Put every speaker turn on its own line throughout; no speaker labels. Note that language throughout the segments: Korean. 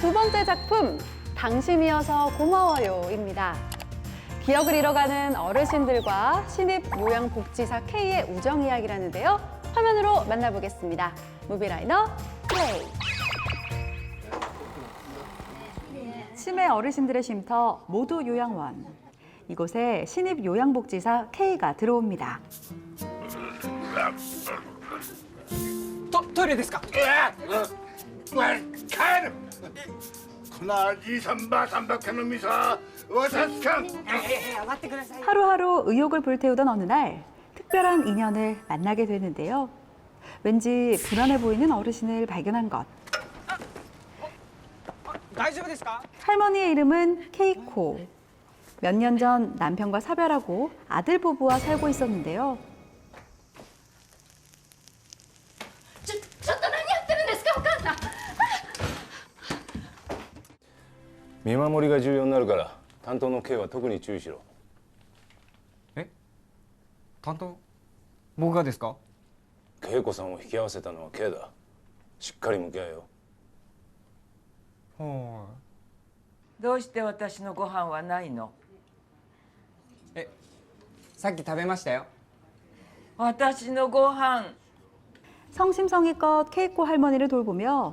두 번째 작품 당신이어서 고마워요입니다. 기억을 잃어가는 어르신들과 신입 요양복지사 K의 우정 이야기라는데요. 화면으로 만나보겠습니다. 무비라이너 플레이. 치매 어르신들의 쉼터 모두 요양원. 이곳에 신입 요양복지사 K가 들어옵니다.
トトイレですか
うわ 그나 이삼바
하루하루 의욕을 불태우던 어느 날 특별한 인연을 만나게 되는데요. 왠지 불안해 보이는 어르신을 발견한 것. 할머니의 이름은 케이코. 몇 년 전 남편과 사별하고 아들 부부와 살고 있었는데요.
見守りが重要になるから担当の K は特に注意しろ
え担当僕がですか
恵子さんを引き合わせたのは K だしっかり向き合えよ
は
どうして私のご飯はないの
いえさっき食べましたよ
私のご飯
성심성의껏 케이코 할머니를 돌보며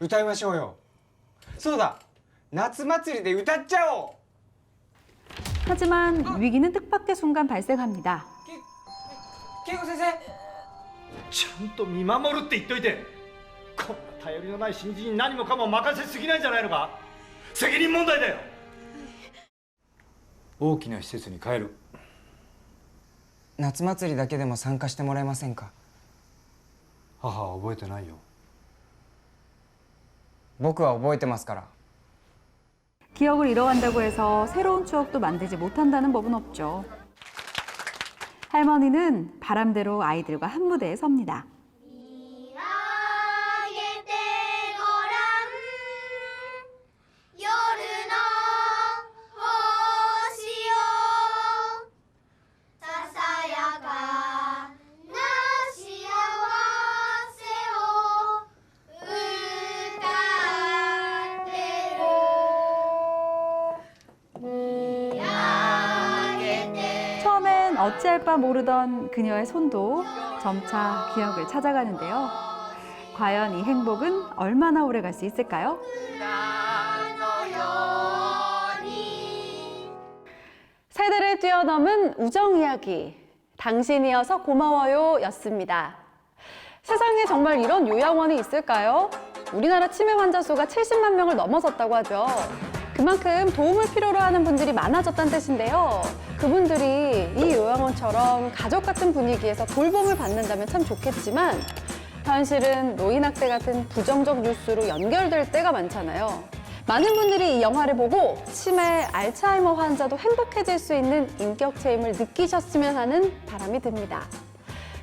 歌いましょうよそうだ夏祭りで歌っちゃおう
하지만 위기는 뜻밖의 순간 발생합니다.
恵子先生
ちゃんと見守るって言っといてこんな頼りのない新人に何もかも任せすぎないんじゃないのか責任問題だよ
大きな施設に帰る
夏祭りだけでも参加してもらえませんか
母は覚えてないよ
僕は覚えてますから
기억을 잃어간다고 해서 새로운 추억도 만들지 못한다는 법은 없죠. 할머니는 바람대로 아이들과 한 무대에 섭니다. 어찌할 바 모르던 그녀의 손도 점차 기억을 찾아가는데요. 과연 이 행복은 얼마나 오래 갈 수 있을까요? 세대를 뛰어넘은 우정 이야기. 당신이어서 고마워요 였습니다. 세상에 정말 이런 요양원이 있을까요? 우리나라 치매 환자 수가 70만 명을 넘어섰다고 하죠. 그만큼 도움을 필요로 하는 분들이 많아졌다는 뜻인데요. 그분들이 이 요양원처럼 가족 같은 분위기에서 돌봄을 받는다면 참 좋겠지만 현실은 노인학대 같은 부정적 뉴스로 연결될 때가 많잖아요. 많은 분들이 이 영화를 보고 치매, 알츠하이머 환자도 행복해질 수 있는 인격체 임을 느끼셨으면 하는 바람이 듭니다.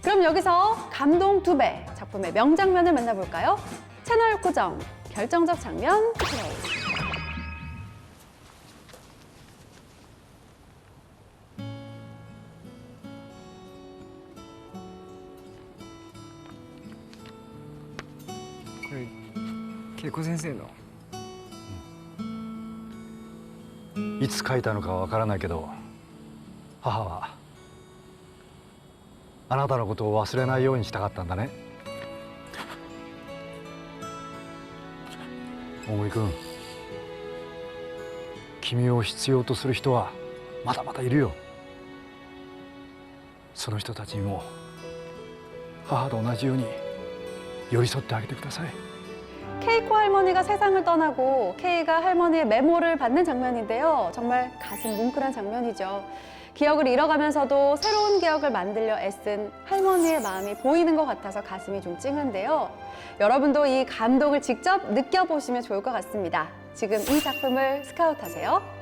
그럼 여기서 감동 두 배 작품의 명장면을 만나볼까요? 채널 고정, 결정적 장면 플레이.
れ恵子先生の。うん。
いつ書いたのかはわからないけど母はあなたのことを忘れないようにしたかったんだね。大森君君を必要とする人はまだまだいるよ。その人たちにも母と同じように寄り添ってあげてください
케이코 할머니가 세상을 떠나고 케이가 할머니의 메모를 받는 장면인데요. 정말 가슴 뭉클한 장면이죠. 기억을 잃어가면서도 새로운 기억을 만들려 애쓴 할머니의 마음이 보이는 것 같아서 가슴이 좀 찡한데요. 여러분도 이 감동을 직접 느껴보시면 좋을 것 같습니다. 지금 이 작품을 스카웃하세요.